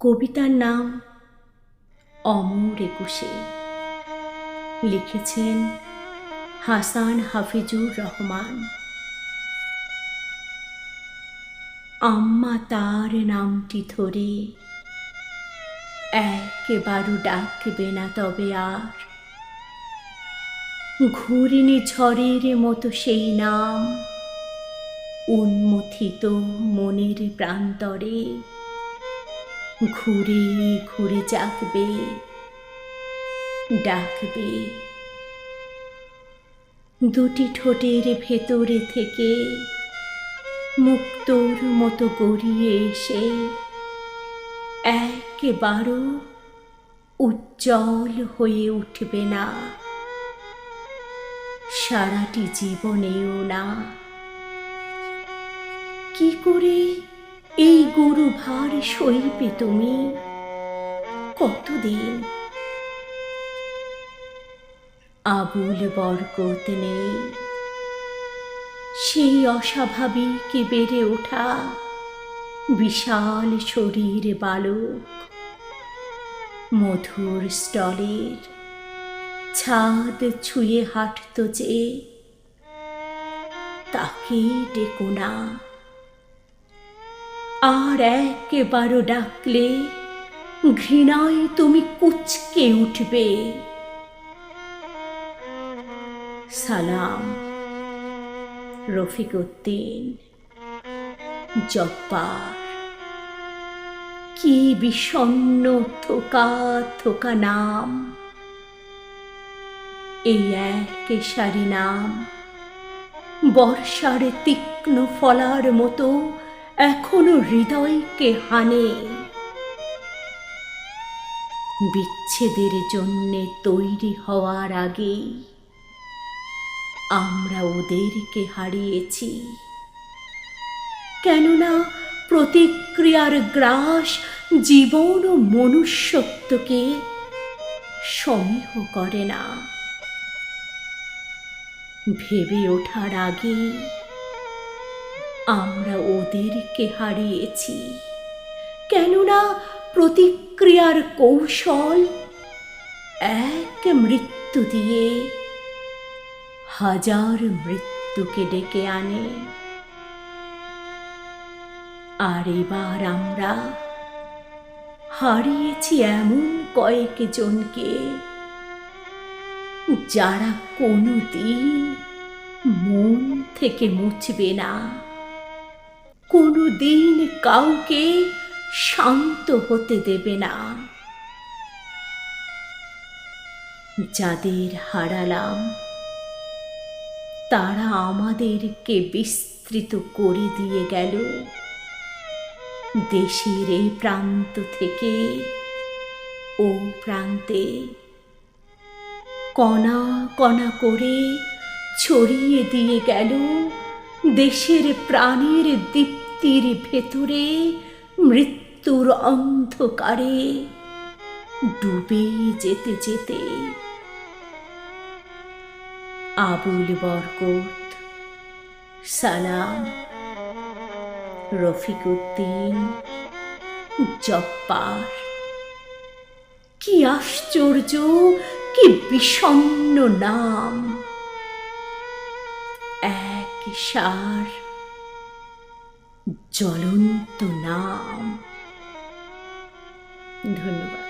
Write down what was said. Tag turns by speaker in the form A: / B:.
A: কবিতার নাম অমর একুশে। লিখেছেন হাসান হাফিজুর রহমান। আম্মা তার নামটি ধরে একেবারও ডাকবে না তবে আর। ঘূর্ণি ঝড়ের মতো সেই নাম উন্মথিত মনের প্রান্তরে। ঘুরে ঘুরে জাগবে, ডাকবে। দুটি ঠোঁটের ভেতরে থেকে মুক্তোর মতো গড়িয়ে এসে একেবারও উজ্জ্বল হয়ে উঠবে না। সারাটি জীবনেও না। কি করে এই গুরু ভার সইবে তুমি কতদিন? আবুল বরকত নেই। সেই অস্বাভাবিক বেড়ে ওঠা? বিশাল শরীর বালক। মধুর স্টলের ছাদ ছুঁয়ে হাঁটত যে তাকে ডেকো না। আর একেবারও ডাকলে ঘৃণায় তুমি কুচকে উঠবে। সালাম, রফিক উদ্দিন, জব্বার। কি বিষণ্ন থোকা থোকা নাম, এই এক সারি নাম, বর্ষার তীক্ষ্ণ ফলার মতো এখনও হৃদয়কে হানে। বিচ্ছেদের জন্যে তৈরি হওয়ার আগেই আমরা ওদেরকে হারিয়েছি। কেননা প্রতিক্রিয়ার গ্রাস জীবন ও মনুষ্যত্বকে সমীহ করে না। ভেবে ওঠার আগে আমরা ওদেরকে হারিয়েছি। কেননা প্রতিক্রিয়ার কৌশল এক মৃত্যু দিয়ে হাজার মৃত্যুকে ডেকে আনে। আর এবার আমরা হারিয়েছি এমন কয়েক জনকে যারা কোনো দিন মন থেকে মুছবে না। কোনো দিন কাউকে শান্ত হতে দেবে না। যাদের হারালাম, তারা আমাদেরকে বিস্তৃত করে দিয়ে গেল। দেশের এই প্রান্ত থেকে ও প্রান্তে কণা কণা করে ছড়িয়ে দিয়ে গেল দেশের প্রাণের দীপ্তির ভেতরে মৃত্যুর অন্ধকারে ডুবে যেতে যেতে আবুল বরকত, সালাম রফিক উদ্দিন জব্বার। কি আশ্চর্য, কি বিষণ্ন নাম। এক সার জ্বলন্ত নাম। ধন্যবাদ।